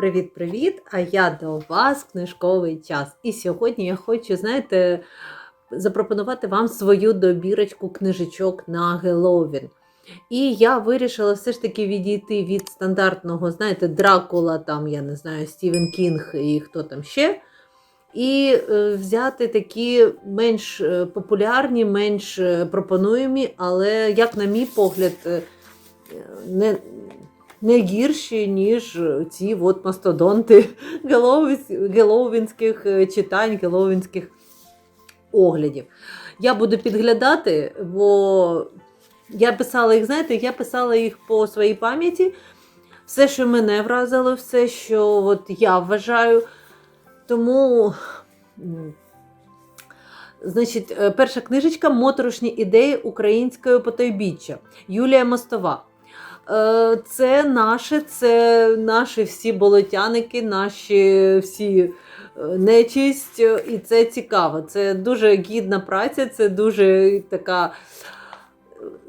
Привіт-привіт! А я до вас книжковий час. І сьогодні я хочу, знаєте, запропонувати вам свою добірочку книжечок на Геловін. І я вирішила все ж таки відійти від стандартного, знаєте, Дракула, там, я не знаю, Стівен Кінг і хто там ще. І е, взяти такі менш е, популярні, менш е, пропонуємі, але, як на мій погляд, не, не гірші, ніж ці от мастодонти геловінських е, читань, геловінських оглядів. Я буду підглядати, бо я писала їх, знаєте, я писала їх по своїй пам'яті. Все, що мене вразило, все, що от я вважаю. Тому, значить, е, перша книжечка Моторошні ідеї української потойбіччя Юлія Мостова. Е, Це наше, це наші всі болотяники, наші всі е, нечисть, е, і це цікаво. Це дуже гідна праця, це дуже така.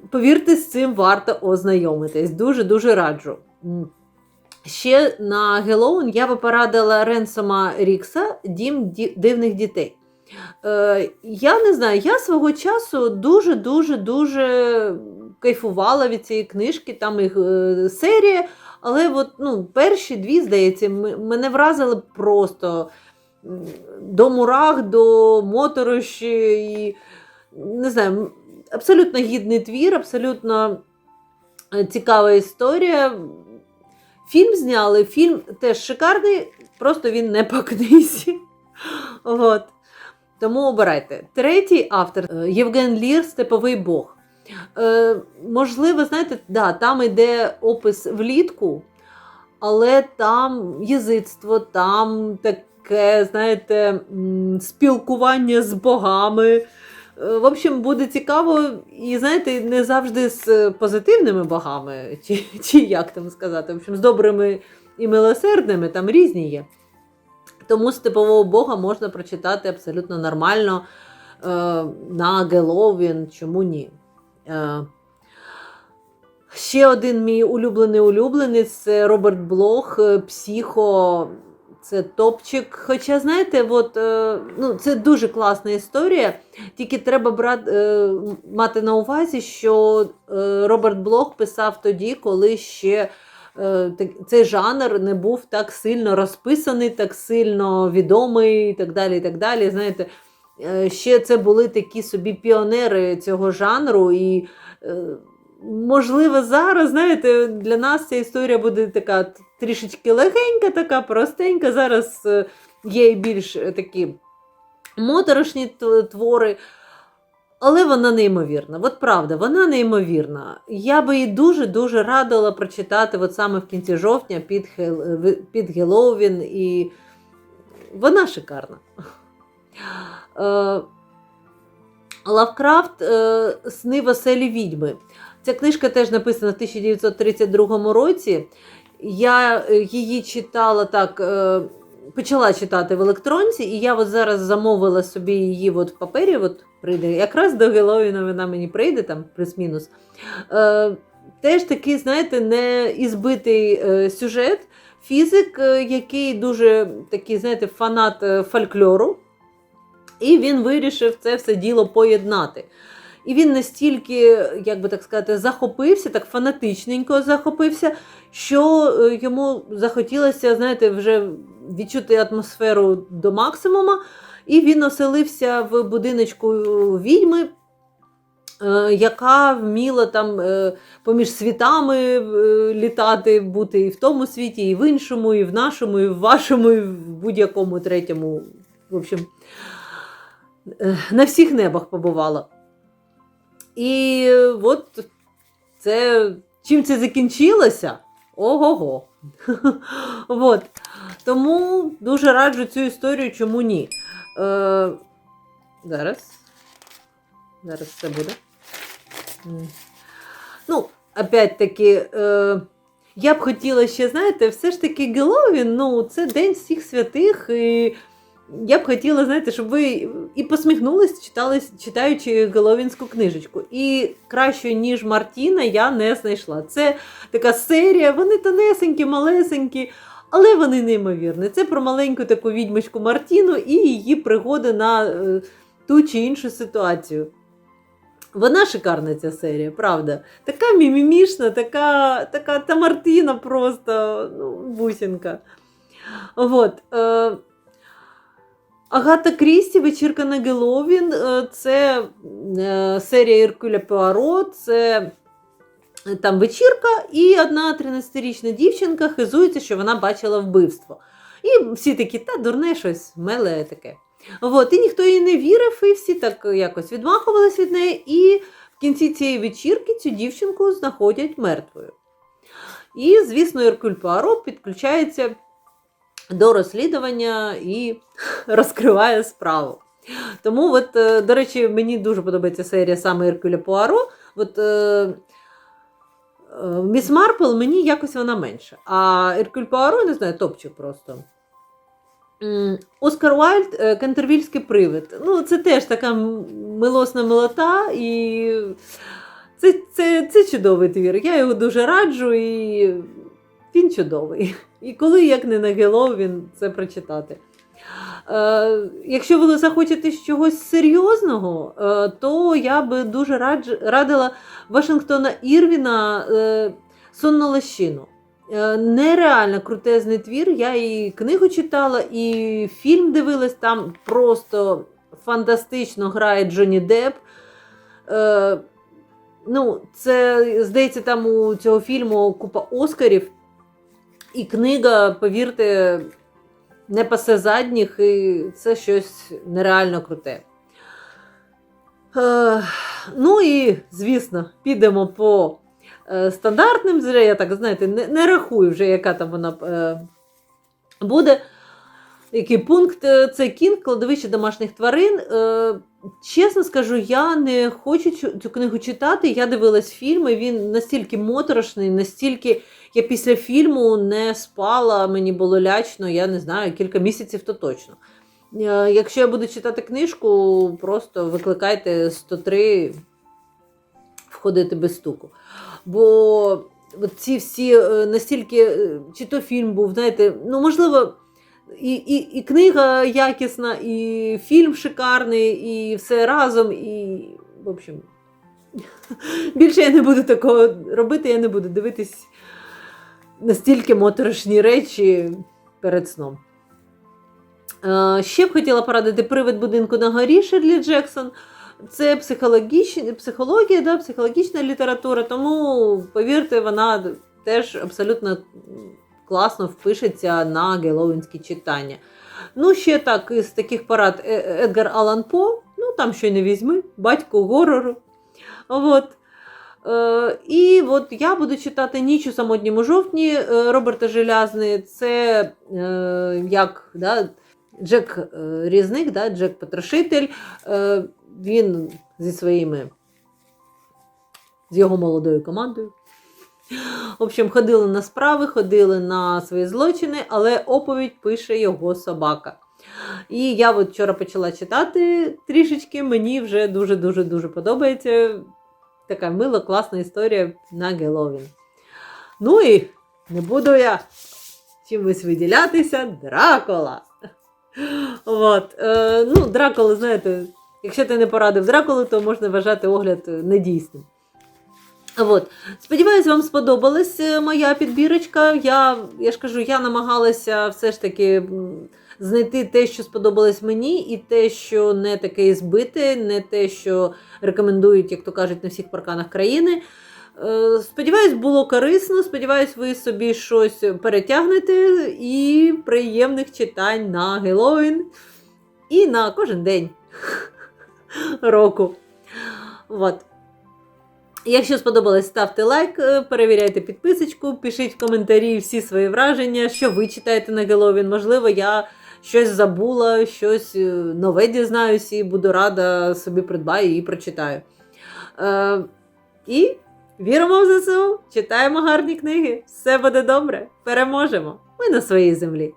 Повірте, з цим варто ознайомитись. Дуже-дуже раджу. Ще на Гелоун я би порадила Ренсома Рікса Дім дивних дітей. Е, я не знаю, я свого часу дуже-дуже дуже кайфувала від цієї книжки, там їх е, серія, але от, ну, перші дві, здається, мене вразили просто до мурах, до мотороші. І, не знаю, абсолютно гідний твір, абсолютно е, цікава історія. Фільм зняли, фільм теж шикарний, просто він не по книзі. От. Тому обирайте. Третій автор е, Євген Лір Степовий Бог. Е, можливо, знаєте, да, там йде опис влітку, але там язицтво, там таке, знаєте, спілкування з богами. Е, В общем, буде цікаво, і знаєте, не завжди з позитивними богами, чи, чи як там сказати, в общем, з добрими і милосердними, там різні є. Тому степового бога можна прочитати абсолютно нормально е, на Геловін, чому ні. Е, ще один мій улюблений улюбленець це Роберт Блох, е, Психо. Це топчик. Хоча, знаєте, от, е, ну, це дуже класна історія. Тільки треба брати, мати на увазі, що Роберт Блох писав тоді, коли ще цей жанр не був так сильно розписаний, так сильно відомий і так далі. І так далі. Знаєте, ще це були такі собі піонери цього жанру. І, е, можливо, зараз, знаєте, для нас ця історія буде така трішечки легенька, така простенька. Зараз е, є і більш е, такі моторошні твори. Але вона неймовірна. От правда, вона неймовірна. Я би її дуже-дуже радила прочитати от саме в кінці жовтня під Геловін. І вона шикарна. Е, Лавкрафт е, Сни Веселі відьми. Ця книжка теж написана в 1932 році. Я е, її читала так, почала читати в електронці, і я от зараз замовила собі її от в папері. От прийде. Якраз до Геловіна вона мені прийде, там плюс-мінус. Теж такий, знаєте, не ізбитий е, сюжет. Фізик, який дуже такий, знаєте, фанат фольклору. І він вирішив це все діло поєднати. І він настільки, як би так сказати, захопився, так фанатичненько захопився, що е, йому захотілося, знаєте, вже відчути атмосферу до максимума. І він оселився в будиночку відьми, е, яка вміла там е, поміж світами літати, бути і в тому світі, і в іншому, і в нашому, і в вашому, і в будь-якому третьому. В общем, на всіх небах побувала. І от це чим це закінчилося? Ого-го. От. Тому дуже раджу цю історію, чому ні. Е, зараз. Зараз це буде. Ну, опять-таки, е, я б хотіла ще, знаєте, все ж таки Геловін, ну, це День всіх святих. І я б хотіла, знаєте, щоб ви і посміхнулись, читали, читаючи Головінську книжечку. І кращої, ніж Мартіна, я не знайшла. Це така серія, вони тонесенькі, малесенькі, Але вони неймовірні. Це про маленьку таку відьмочку Мартіну і її пригоди на е, ту чи іншу ситуацію. Вона шикарна ця серія, правда. Така мімімішна, така, така та Мартина просто ну, бусинка. От, е, Агата Крісті, вечірка на Геловін. е, Це е, серія Іркуля Пуаро, це е, там вечірка, і одна 13-річна дівчинка хизується, що вона бачила вбивство. І всі такі, та дурне щось, меле таке. От, і ніхто їй не вірив, і всі так якось відмахувались від неї. І в кінці цієї вечірки цю дівчинку знаходять мертвою. І, звісно, Іркуль Пуаро підключається до розслідування і розкриває справу. Тому, от, е, до речі, мені дуже подобається серія саме Іркуля Пуаро. От, е, е, Міс Марпл мені якось вона менша. А Іркуль Пуаро, не знаю, топчик просто. Оскар Уайльд Кентервільський привид. Ну, це теж така милосна милота, і це, це, це чудовий твір. Я його дуже раджу, і він чудовий. І коли як не на Геловін це прочитати. Е, якщо ви захочете чогось серйозного, е, то я би дуже радж, радила Вашингтона Ірвіна е, Сонну лощину. Е, Нереально крутезний твір. Я і книгу читала, і фільм дивилась там просто фантастично грає Джонні Депп. Е, ну, це, здається, там у цього фільму купа Оскарів. І книга, повірте, не пасе задніх, і це щось нереально круте. Е, ну і, звісно, підемо по е, стандартним. Вже я так, знаєте, не, не рахую вже, яка там вона е, буде. Який пункт Е, це кінг, кладовище домашніх тварин. Е, чесно скажу, я не хочу цю книгу читати. Я дивилась фільми, він настільки моторошний, настільки я після фільму не спала, мені було лячно, я не знаю, кілька місяців то точно. Е, Якщо я буду читати книжку, просто викликайте 103 входити без стуку. Бо ці всі е, настільки, е, чи то фільм був, знаєте, ну можливо. І, і, і книга якісна, і фільм шикарний, і все разом. І, в общем, більше я не буду такого робити, я не буду дивитись настільки моторошні речі перед сном. Е, Ще б хотіла порадити привид будинку на горі Шерлі Джексон. Це психологічна, психологія, да, психологічна література, тому, повірте, вона теж абсолютно класно впишеться на геловінські читання. Ну, ще так, із таких парад Е- Едгар Алан По, ну там що й не візьми, батько горору. От. Е, і от я буду читати Ніч у самотньому жовтні е, Роберта Желязни. Це е, як да, Джек Різник, да, Джек Потрошитель. Він зі своїми, з його молодою командою. В общем, ходили на справи, ходили на свої злочини, але оповідь пише його собака. І я от вчора почала читати трішечки, мені вже дуже-дуже дуже подобається. Така мила, класна історія на Геловін. Ну і не буду я чимось виділятися, Дракула. От. Е, ну, Дракула, знаєте, якщо ти не порадив Дракулу, то можна вважати огляд недійсним. От. Сподіваюсь, вам сподобалась е, моя підбірочка. Я, я ж кажу, я намагалася все ж таки знайти те, що сподобалось мені, і те, що не таке збите, не те, що рекомендують, як то кажуть, на всіх парканах країни. Е, Сподіваюсь, було корисно. Сподіваюсь, ви собі щось перетягнете і приємних читань на Геловін і на кожен день року. От. Якщо сподобалось, ставте лайк, е, перевіряйте підписочку, пишіть в коментарі всі свої враження, що ви читаєте на Геловін. Можливо, я щось забула, щось е, нове дізнаюся і буду рада собі придбаю і прочитаю. Е, і віримо в ЗСУ, читаємо гарні книги. Все буде добре, переможемо. Ми на своїй землі.